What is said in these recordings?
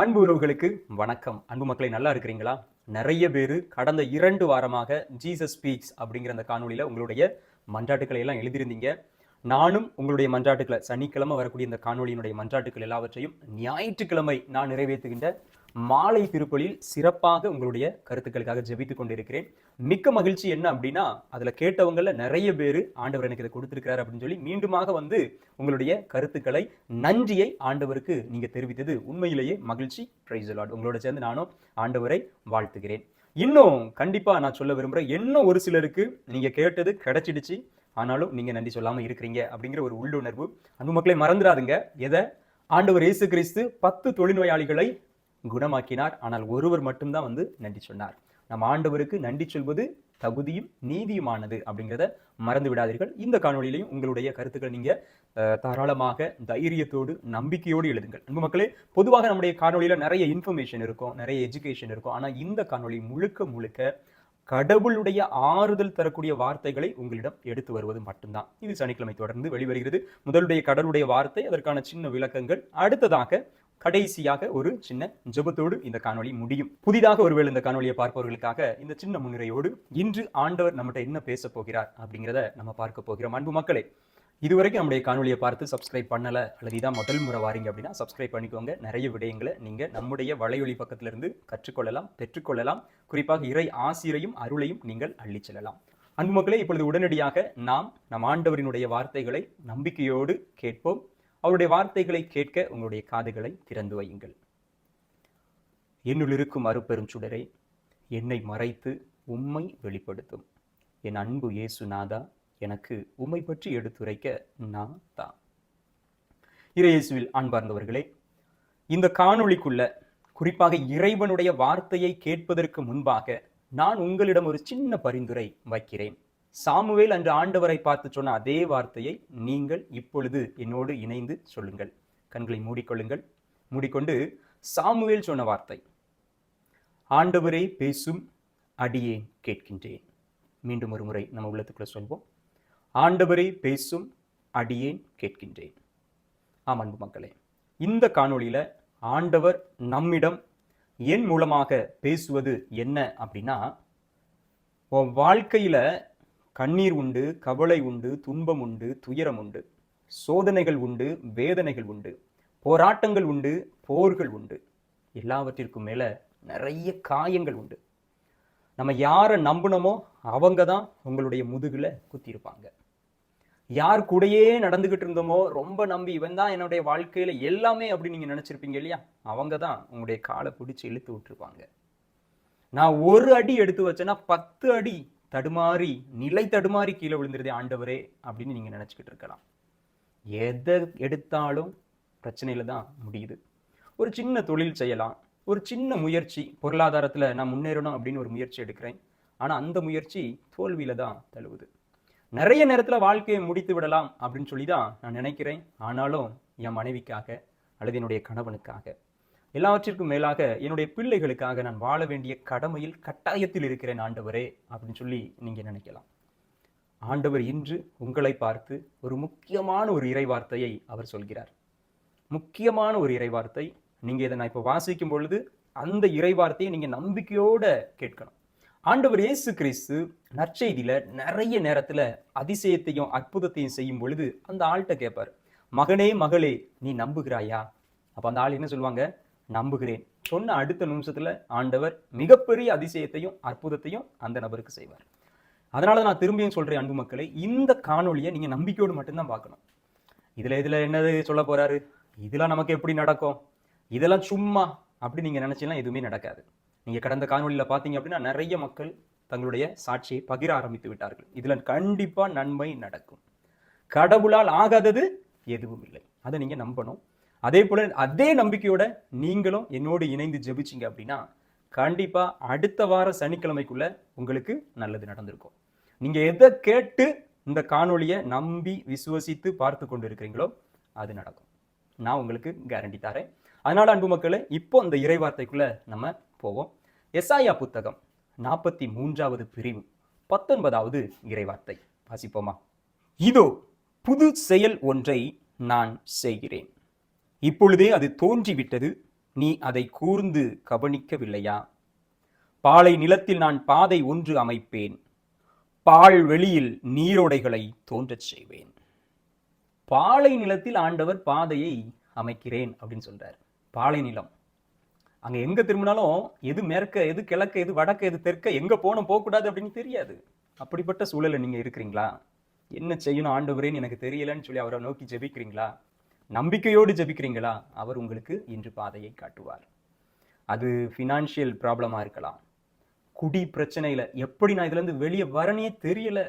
அன்பு உறவுகளுக்கு வணக்கம். அன்பு மக்களை நல்லா இருக்கிறீங்களா? நிறைய பேர் கடந்த இரண்டு வாரமாக ஜீசஸ் ஸ்பீக்ஸ் அப்படிங்கிற அந்த காணொலியில் உங்களுடைய மன்றாட்டுக்களை எல்லாம் எழுதியிருந்தீங்க. நானும் உங்களுடைய மன்றாட்டுக்களை சனிக்கிழமை வரக்கூடிய இந்த காணொலியினுடைய மன்றாட்டுக்கள் எல்லாவற்றையும் ஞாயிற்றுக்கிழமை நான் நிறைவேற்றுகின்ற மாலை திருப்பலியில் சிறப்பாக உங்களுடைய கருத்துக்களுக்காக ஜெபித்து கொண்டிருக்கிறேன். மிக்க மகிழ்ச்சி என்ன அப்படின்னா அதில் கேட்டவங்கள நிறைய பேர் ஆண்டவர் எனக்கு இதை கொடுத்துருக்கிறார் அப்படின்னு சொல்லி மீண்டுமாக வந்து உங்களுடைய கருத்துக்களை நன்றியை ஆண்டவருக்கு நீங்கள் தெரிவித்தது உண்மையிலேயே மகிழ்ச்சி. ப்ரைஸ் அலாட் உங்களோட சேர்ந்து நானும் ஆண்டவரை வாழ்த்துகிறேன். இன்னும் கண்டிப்பாக நான் சொல்ல விரும்புகிறேன் இன்னும் ஒரு சிலருக்கு நீங்கள் கேட்டது கிடைச்சிடுச்சு ஆனாலும் நீங்கள் நன்றி சொல்லாமல் இருக்கிறீங்க அப்படிங்கிற ஒரு உள்ளுணர்வு. அன்பு மக்களை மறந்துடாதுங்க. எதை? ஆண்டவர் இயேசு கிறிஸ்து பத்து தொழில்நோயாளிகளை குணமாக்கினார். ஆனால் ஒருவர் மட்டும்தான் வந்து நன்றி சொன்னார். நம் ஆண்டவருக்கு நன்றி சொல்வது தகுதியும் நீதியுமானது அப்படிங்கிறத மறந்து விடாதீர்கள். இந்த காணொலியிலையும் உங்களுடைய கருத்துக்கள் நீங்க தாராளமாக தைரியத்தோடு நம்பிக்கையோடு எழுதுங்கள். அன்பு மக்களே பொதுவாக நம்முடைய காணொலியில் நிறைய இன்ஃபர்மேஷன் இருக்கும் நிறைய எஜுகேஷன் இருக்கும். ஆனால் இந்த காணொலி முழுக்க முழுக்க கடவுளுடைய ஆறுதல் தரக்கூடிய வார்த்தைகளை உங்களிடம் எடுத்து வருவது மட்டும்தான். இது சனிக்கிழமை தொடர்ந்து வெளிவருகிறது. முதலுடைய கடவுளுடைய வார்த்தை அதற்கான சின்ன விளக்கங்கள். அடுத்ததாக கடைசியாக ஒரு சின்ன ஜெபத்தோடு இந்த காணொளி முடியும். புதிதாக ஒருவேளை இந்த காணொலியை பார்ப்பவர்களுக்காக இந்த சின்ன முன்னுரையோடு இன்று ஆண்டவர் நம்மகிட்ட என்ன பேச போகிறார் அப்படிங்கிறத நம்ம பார்க்க போகிறோம். அன்பு மக்களே இதுவரைக்கும் நம்முடைய காணொலியை பார்த்து சப்ஸ்கிரைப் பண்ணல அல்லது இதான் முதல் முறை வாரீங்க அப்படின்னா சப்ஸ்கிரைப் பண்ணிக்கோங்க. நிறைய விடயங்களை நீங்க நம்முடைய வலையொலி பக்கத்திலிருந்து கற்றுக்கொள்ளலாம் பெற்றுக்கொள்ளலாம். குறிப்பாக இறை ஆசிரையும் அருளையும் நீங்கள் அள்ளிச் செல்லலாம். அன்பு மக்களே இப்பொழுது உடனடியாக நாம் நம் ஆண்டவரினுடைய வார்த்தைகளை நம்பிக்கையோடு கேட்போம். அவருடைய வார்த்தைகளை கேட்க உங்களுடைய காதுகளை திறந்து வையுங்கள். என்னுள் இருக்கும் அருப்பெரும் சுடரை என்னை மறைத்து உம்மை வெளிப்படுத்தும். என் அன்பு இயேசுநாதா எனக்கு உம்மை பற்றி எடுத்துரைக்க நான் தான் இறையேசுவில் அன்பார்ந்தவர்களே இந்த காணொளிக்குள்ள குறிப்பாக இறைவனுடைய வார்த்தையை கேட்பதற்கு முன்பாக நான் உங்களிடம் ஒரு சின்ன பரிந்துரை வைக்கிறேன். சாமுவேல் அன்று ஆண்டவரை பார்த்து சொன்ன அதே வார்த்தையை நீங்கள் இப்பொழுது என்னோடு இணைந்து சொல்லுங்கள். கண்களை மூடிக்கொள்ளுங்கள். மூடிக்கொண்டு சாமுவேல் சொன்ன வார்த்தை. ஆண்டவரே பேசும் அடியேன் கேட்கின்றேன். மீண்டும் ஒரு முறை நம்ம உள்ளத்துக்குள்ள சொல்வோம். ஆண்டவரே பேசும் அடியேன் கேட்கின்றேன். ஆம் அன்பு மக்களே இந்த காணொளியில் ஆண்டவர் நம்மிடம் என் மூலமாக பேசுவது என்ன அப்படின்னா உன் வாழ்க்கையில் கண்ணீர் உண்டு கவலை உண்டு துன்பம் உண்டு துயரம் உண்டு. சோதனைகள் உண்டு வேதனைகள் உண்டு. போராட்டங்கள் உண்டு போர்கள் உண்டு. எல்லாவற்றிற்கும் மேலே நிறைய காயங்கள் உண்டு. நம்ம யாரை நம்பினோமோ அவங்க தான் உங்களுடைய முதுகில் குத்திருப்பாங்க யார் கூடயே நடந்துக்கிட்டு இருந்தோமோ ரொம்ப நம்பி இவன் தான் என்னுடைய வாழ்க்கையில் எல்லாமே அப்படி நீங்கள் நினச்சிருப்பீங்க இல்லையா? அவங்க தான் உங்களுடைய காலை பிடிச்சி இழுத்து விட்டுருப்பாங்க. நான் ஒரு அடி எடுத்து வச்சேன்னா பத்து அடி தடுமாறி நிலை தடுமாறி கீழே விழுந்துருதே ஆண்டவரே அப்படின்னு நீங்கள் நினச்சிக்கிட்டு இருக்கலாம். எதை எடுத்தாலும் பிரச்சனையில் தான் முடியுது. ஒரு சின்ன தொழில் செய்யலாம். ஒரு சின்ன முயற்சி பொருளாதாரத்தில் நான் முன்னேறணும் அப்படின்னு ஒரு முயற்சி எடுக்கிறேன். ஆனால் அந்த முயற்சி தோல்வியில் தான் தழுவுது. நிறைய நேரத்தில் வாழ்க்கையை முடித்து விடலாம் அப்படின்னு சொல்லி தான் நான் நினைக்கிறேன். ஆனாலும் என் மனைவிக்காக அல்லது என்னுடைய கணவனுக்காக எல்லாவற்றிற்கும் மேலாக என்னுடைய பிள்ளைகளுக்காக நான் வாழ வேண்டிய கடமையில் கட்டாயத்தில் இருக்கிறேன் ஆண்டவரே அப்படின்னு சொல்லி நீங்கள் நினைக்கலாம். ஆண்டவர் இன்று உங்களை பார்த்து ஒரு முக்கியமான ஒரு இறைவார்த்தையை அவர் சொல்கிறார். முக்கியமான ஒரு இறைவார்த்தை. நீங்கள் இதை நான் இப்போ வாசிக்கும் பொழுது அந்த இறைவார்த்தையை நீங்கள் நம்பிக்கையோடு கேட்கணும். ஆண்டவர் இயேசு கிறிஸ்து நற்செய்தியில் நிறைய நேரத்தில் அதிசயத்தையும் அற்புதத்தையும் செய்யும் பொழுது அந்த ஆள்கிட்ட கேட்பார் மகனே மகளே நீ நம்புகிறாயா? அப்போ அந்த ஆள் என்ன சொல்லுவாங்க? நம்புகிறேன். சொன்ன அடுத்த நிமிஷத்தில் ஆண்டவர் மிகப்பெரிய அதிசயத்தையும் அற்புதத்தையும் அந்த நபருக்கு செய்வார். அதனால நான் திரும்பியும் சொல்கிறேன் அன்பு மக்களை இந்த காணொலியை நீங்கள் நம்பிக்கையோடு மட்டும்தான் பார்க்கணும். இதில் இதில் என்னது சொல்ல போகிறாரு இதெல்லாம் நமக்கு எப்படி நடக்கும்? இதெல்லாம் சும்மா அப்படி நீங்கள் நினச்சிலாம் எதுவுமே நடக்காது. நீங்கள் கடந்த காணொலியில் பார்த்தீங்க அப்படின்னா நிறைய மக்கள் தங்களுடைய சாட்சியை பகிர ஆரம்பித்து விட்டார்கள். இதில் கண்டிப்பாக நன்மை நடக்கும். கடவுளால் ஆகாதது எதுவும் இல்லை. அதை நீங்கள் நம்பணும். அதே போல் அதே நம்பிக்கையோட நீங்களும் என்னோடு இணைந்து ஜெபிச்சீங்க அப்படின்னா கண்டிப்பாக அடுத்த வார சனிக்கிழமைக்குள்ள உங்களுக்கு நல்லது நடந்திருக்கும். நீங்கள் எதை கேட்டு இந்த காணொளியை நம்பி விசுவசித்து பார்த்து கொண்டு இருக்கிறீங்களோ அது நடக்கும். நான் உங்களுக்கு கேரண்டி தரேன். அதனால் அன்பு மக்களே இப்போ இந்த இறைவார்த்தைக்குள்ளே நம்ம போவோம். எஸ்ஐயா புத்தகம் நாற்பத்தி மூன்றாவது பிரிவு பத்தொன்பதாவது இறைவார்த்தை வாசிப்போமா? இதோ புது செயல் ஒன்றை நான் செய்கிறேன். இப்பொழுதே அது தோன்றிவிட்டது நீ அதை கூர்ந்து கவனிக்கவில்லையா? பாலை நிலத்தில் நான் பாதை ஒன்று அமைப்பேன் பால் வெளியில் நீரோடைகளை தோன்றச் செய்வேன். பாலை நிலத்தில் ஆண்டவர் பாதையை அமைக்கிறேன் அப்படின்னு சொல்றார். பாலை நிலம். அங்க எங்க திரும்பினாலும் எது மேற்க எது கிழக்க எது வடக்க எது தெற்க எங்க போனோம் போகக்கூடாது அப்படின்னு தெரியாது. அப்படிப்பட்ட சூழல்ல நீங்க இருக்கிறீங்களா? என்ன செய்யணும் ஆண்டவரேன்னு எனக்கு தெரியலன்னு சொல்லி அவரை நோக்கி ஜெபிக்கிறீங்களா? நம்பிக்கையோடு ஜபிக்கிறீங்களா? அவர் உங்களுக்கு இன்று பாதையை காட்டுவார். அது ஃபினான்ஷியல் ப்ராப்ளமாக இருக்கலாம். குடி பிரச்சனையில் எப்படி நான் இதுலேருந்து வெளியே வரனே தெரியல.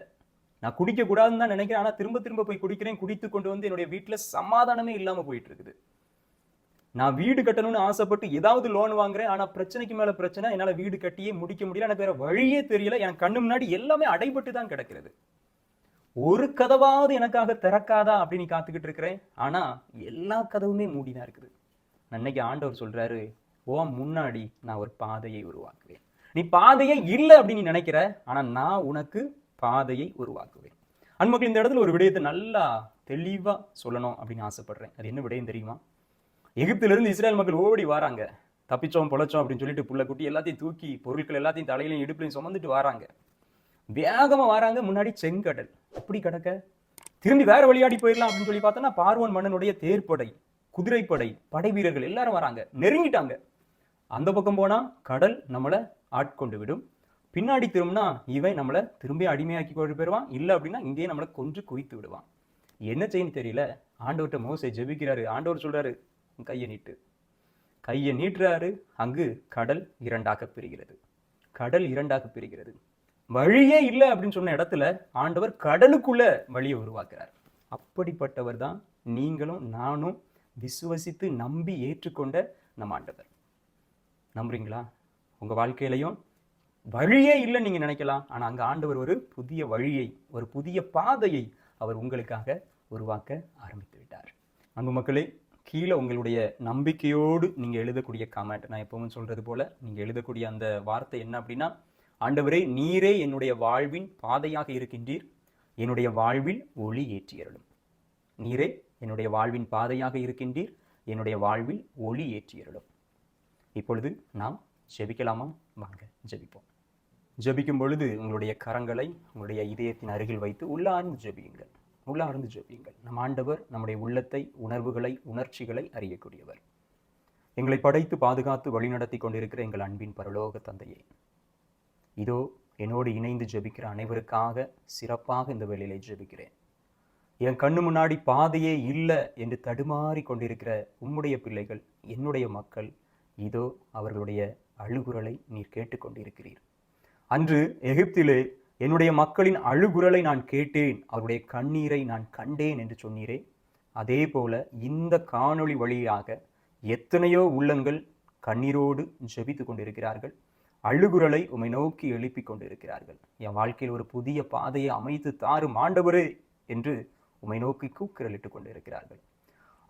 நான் குடிக்கக்கூடாதுன்னு தான் நினைக்கிறேன். ஆனால் திரும்ப திரும்ப போய் குடிக்கிறேன். குடித்து கொண்டு வந்து என்னுடைய வீட்டில் சமாதானமே இல்லாமல் போயிட்டு இருக்குது நான் வீடு கட்டணும்னு ஆசைப்பட்டு ஏதாவது லோன் வாங்குறேன். ஆனால் பிரச்சனைக்கு மேலே பிரச்சனை. என்னால் வீடு கட்டியே முடிக்க முடியல. எனக்கு வேற வழியே தெரியல. எனக்கு கண்ணு முன்னாடி எல்லாமே அடைபட்டு தான் கிடக்கிறது. ஒரு கதவாவது எனக்காக திறக்காதா அப்படின்னு காத்துக்கிட்டு இருக்கிறேன் ஆனா எல்லா கதவுமே மூடிதான் இருக்குது. அன்னைக்கு ஆண்டவர் சொல்றாரு ஓ முன்னாடி நான் ஒரு பாதையை உருவாக்குவேன். நீ பாதையே இல்லை அப்படின்னு நீ நினைக்கிற ஆனா நான் உனக்கு பாதையை உருவாக்குவேன். அன்மக்கள் இந்த இடத்துல ஒரு விடயத்தை நல்லா தெளிவா சொல்லணும் அப்படின்னு ஆசைப்படுறேன். அது என்ன விடயம் தெரியுமா? எகிப்திலிருந்து இஸ்ரேல் மக்கள் ஓடி வராங்க. தப்பிச்சோம் பொழைச்சோம் அப்படின்னு சொல்லிட்டு புள்ள குட்டி எல்லாத்தையும் தூக்கி பொருட்கள் எல்லாத்தையும் தலையிலையும் இடுப்புலையும் சுமந்துட்டு வராங்க. வேகமாக வராங்க முன்னாடி செங்கடல். அப்படி கிடக்க. திரும்பி வேற வழியாடி போயிடலாம் அப்படின்னு சொல்லி பார்த்தோன்னா பார்வன் மன்னனுடைய தேர்ப்படை குதிரைப்படை படை வீரர்கள் எல்லாரும் வராங்க. நெருங்கிட்டாங்க. அந்த பக்கம் போனால் கடல் நம்மளை ஆட்கொண்டு விடும். பின்னாடி திரும்பினா இவன் நம்மளை திரும்பி அடிமையாக்கி கொண்டு போயிடுவான். இல்லை அப்படின்னா இங்கேயே நம்மளை கொன்று குவித்து விடுவான். என்ன செய்யணும் தெரியல. ஆண்டவர்கிட்ட மோசை ஜெபிக்கிறாரு. ஆண்டவர் சொல்கிறாரு கையை நீட்டு. கையை நீட்டுறாரு. அங்கு கடல் இரண்டாக பிரிகிறது. கடல் இரண்டாக பிரிகிறது. வழியே இல்லை அப்படின்னு சொன்ன இடத்துல ஆண்டவர் கடலுக்குள்ள வழியை உருவாக்குறார். அப்படிப்பட்டவர் தான் நீங்களும் நானும் விசுவசித்து நம்பி ஏற்றுக்கொண்ட நம்ம ஆண்டவர். நம்புறீங்களா? உங்கள் வாழ்க்கையிலையும் வழியே இல்லைன்னு நீங்கள் நினைக்கலாம். ஆனால் அங்கே ஆண்டவர் ஒரு புதிய வழியை ஒரு புதிய பாதையை அவர் உங்களுக்காக உருவாக்க ஆரம்பித்து விட்டார். அன்பு மக்களே கீழே உங்களுடைய நம்பிக்கையோடு நீங்கள் எழுதக்கூடிய கமெண்ட் நான் எப்பவும் சொல்கிறது போல் நீங்கள் எழுதக்கூடிய அந்த வார்த்தை என்ன அப்படின்னா ஆண்டவரே நீரே என்னுடைய வாழ்வின் பாதையாக இருக்கின்றீர். என்னுடைய வாழ்வில் ஒளி ஏற்றியருளும். நீரே என்னுடைய வாழ்வின் பாதையாக இருக்கின்றீர். என்னுடைய வாழ்வில் ஒளி ஏற்றியருளும். இப்பொழுது நாம் ஜெபிக்கலாமா? வாங்க ஜெபிப்போம். ஜெபிக்கும் பொழுது உங்களுடைய கரங்களை உங்களுடைய இதயத்தின் அருகில் வைத்து உள்ளார்ந்து ஜெபியுங்கள். உள்ளார்ந்து ஜெபியுங்கள். நம் ஆண்டவர் நம்முடைய உள்ளத்தை உணர்வுகளை உணர்ச்சிகளை அறியக்கூடியவர். எங்களை படைத்து பாதுகாத்து வழிநடத்தி கொண்டிருக்கிற எங்கள் அன்பின் பரலோக தந்தையை இதோ என்னோடு இணைந்து ஜெபிக்கிற அனைவருக்காக சிறப்பாக இந்த வேளையிலே ஜெபிக்கிறேன். என் கண்ணு முன்னாடி பாதையே இல்லை என்று தடுமாறி கொண்டிருக்கிற உம்முடைய பிள்ளைகள் என்னுடைய மக்கள் இதோ அவர்களுடைய அழுகுரலை நீர் கேட்டுக்கொண்டிருக்கிறீர் அன்று எகிப்திலே என்னுடைய மக்களின் அழுகுரலை நான் கேட்டேன் அவருடைய கண்ணீரை நான் கண்டேன் என்று சொன்னீரே. அதே போல இந்த காணொளி வழியாக எத்தனையோ உள்ளங்கள் கண்ணீரோடு ஜெபித்து கொண்டிருக்கிறார்கள். அழுகுரலை உமை நோக்கி எழுப்பிக் கொண்டிருக்கிறார்கள் என் வாழ்க்கையில் ஒரு புதிய பாதையை அமைத்து தாரும் ஆண்டவரே என்று உமை நோக்கி கூக்குரலிட்டுக் கொண்டிருக்கிறார்கள்.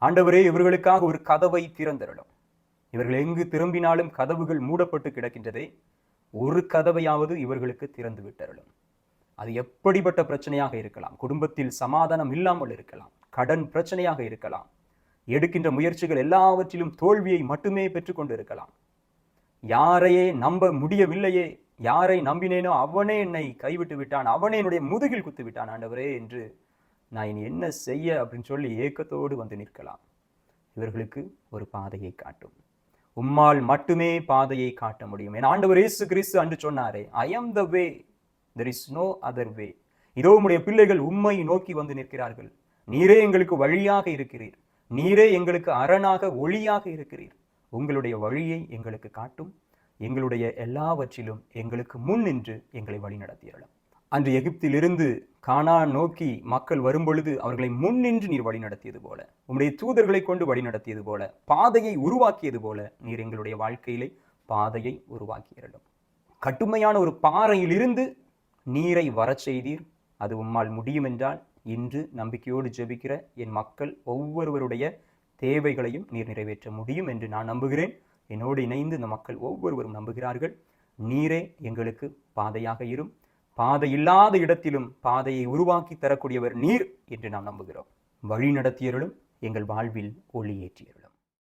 ஆண்டவரே இவர்களுக்காக ஒரு கதவை திறந்தருளும் இவர்கள் எங்கு திரும்பினாலும் கதவுகள் மூடப்பட்டு கிடக்கின்றதே ஒரு கதவையாவது இவர்களுக்கு திறந்து விட்டருளும் அது எப்படிப்பட்ட பிரச்சனையாக இருக்கலாம்? குடும்பத்தில் சமாதானம் இல்லாமல் இருக்கலாம். கடன் பிரச்சனையாக இருக்கலாம். எடுக்கின்ற முயற்சிகள் எல்லாவற்றிலும் தோல்வியை மட்டுமே பெற்றுக்கொண்டு இருக்கலாம் யாரையே நம்ப முடியவில்லையே? யாரை நம்பினேனோ அவனே என்னை கைவிட்டு விட்டான். அவனே என்னுடைய முதுகில் குத்து விட்டான். ஆண்டவரே என்று நான் இனி என்ன செய்ய? அப்படின்னு சொல்லி ஏக்கத்தோடு வந்து நிற்கலாம். இவர்களுக்கு ஒரு பாதையை காட்டும். உம்மால் மட்டுமே பாதையை காட்ட முடியும். என் ஆண்டவர் இயேசு கிறிஸ்து அன்று சொன்னாரே I am the way there is no other way இதோ உம்முடைய பிள்ளைகள் உண்மை நோக்கி வந்து நிற்கிறார்கள். நீரே எங்களுக்கு வழியாக இருக்கிறீர். நீரே எங்களுக்கு அரணாக ஒளியாக இருக்கிறீர். உங்களுடைய வழியை எங்களுக்கு காட்டும். எங்களுடைய எல்லாவற்றிலும் எங்களுக்கு முன் நின்று எங்களை வழிநடத்தியறலாம் அன்று எகிப்திலிருந்து கானா நோக்கி மக்கள் வரும்பொழுது அவர்களை முன்னின்று நீர் வழிநடத்தியது போல உம்முடைய தூதர்களை கொண்டு வழி நடத்தியது போல பாதையை உருவாக்கியது போல நீர் எங்களுடைய வாழ்க்கையிலே பாதையை உருவாக்கியறலும் கட்டுமையான ஒரு பாறையிலிருந்து நீரை வரச் செய்தீர். அது உம்மால் முடியும் என்றால் இன்று நம்பிக்கையோடு ஜெபிக்கிற என் மக்கள் ஒவ்வொருவருடைய தேவைகளையும் நீர் நிறைவேற்ற முடியும் என்று நான் நம்புகிறேன். என்னோடு இணைந்து இந்த மக்கள் ஒவ்வொருவரும் நம்புகிறார்கள். நீரே எங்களுக்கு பாதையாக இரும். பாதை இல்லாத இடத்திலும் பாதையை உருவாக்கி தரக்கூடியவர் நீர் என்று நாம் நம்புகிறோம். வழி நடத்தியருளும் எங்கள் வாழ்வில் ஒளி